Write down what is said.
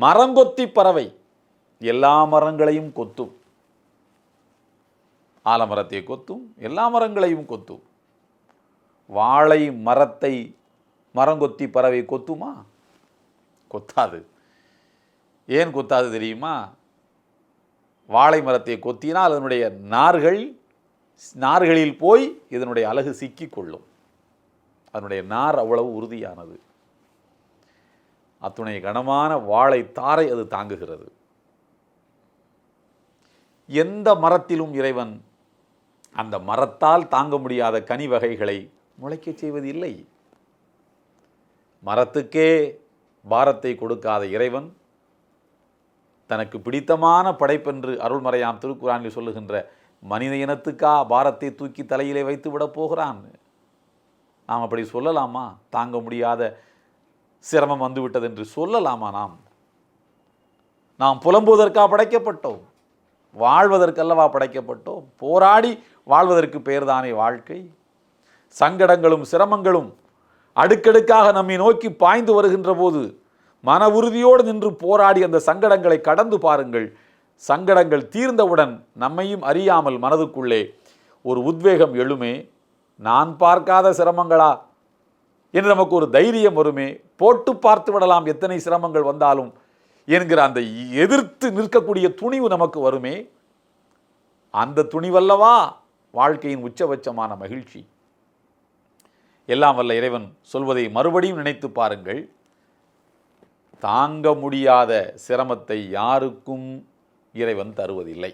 மரங்கொத்தி பறவை. எல்லா மரங்களையும் கொத்தும். ஆலமரத்தை கொத்தும் எல்லா மரங்களையும் கொத்தும். வாழை மரத்தை மரங்கொத்தி பறவை கொத்துமா? கொத்தாது. ஏன் கொத்தாது தெரியுமா? வாழை மரத்தை கொத்தினால் அதனுடைய நார்கள் நார்களில் போய் இதனுடைய அழகு சிக்கிக் கொள்ளும். அதனுடைய நார் அவ்வளவு உறுதியானது. அத்துணை கனமான வாழை தாரை அது தாங்குகிறது. எந்த மரத்திலும் இறைவன் அந்த மரத்தால் தாங்க முடியாத கனி வகைகளை முளைக்கச் செய்வது இல்லை. மரத்துக்கே பாரத்தை கொடுக்காத இறைவன் தனக்கு பிடித்தமான படைப்பென்று அருள்மறையாம் திருக்குறானில் சொல்லுகின்ற மனித இனத்துக்கா பாரத்தை தூக்கி தலையிலே வைத்து விடப் போகிறான். நாம் அப்படி சொல்லலாமா? தாங்க முடியாத சிரமம் வந்துவிட்டது என்று சொல்லலாமா நாம்? நாம் புலம்புவதற்காக படைக்கப்பட்டோம். வாழ்வதற்கல்லவா படைக்கப்பட்டோம். போராடி வாழ்வதற்கு பெயர்தானே வாழ்க்கை? சங்கடங்களும் சிரமங்களும் அடுக்கடுக்காக நம்மை நோக்கி பாய்ந்து வருகின்ற போது மன உறுதியோடு நின்று போராடி அந்த சங்கடங்களை கடந்து பாருங்கள். சங்கடங்கள் தீர்ந்தவுடன் நம்மையும் அறியாமல் மனதுக்குள்ளே ஒரு உத்வேகம் எழுமே. நான் பார்க்காத சிரமங்களா? என்று நமக்கு ஒரு தைரியம் வருமே? போட்டு பார்த்து விடலாம் எத்தனை சிரமங்கள் வந்தாலும் என்கிற அந்த எதிர்த்து நிற்கக்கூடிய துணிவு நமக்கு வருமே? அந்த துணிவல்லவா? வாழ்க்கையின் உச்சபட்சமான மகிழ்ச்சி. எல்லாம் வல்ல இறைவன் சொல்வதை மறுபடியும் நினைத்து பாருங்கள். தாங்க முடியாத சிரமத்தை யாருக்கும் இறைவன் தருவதில்லை.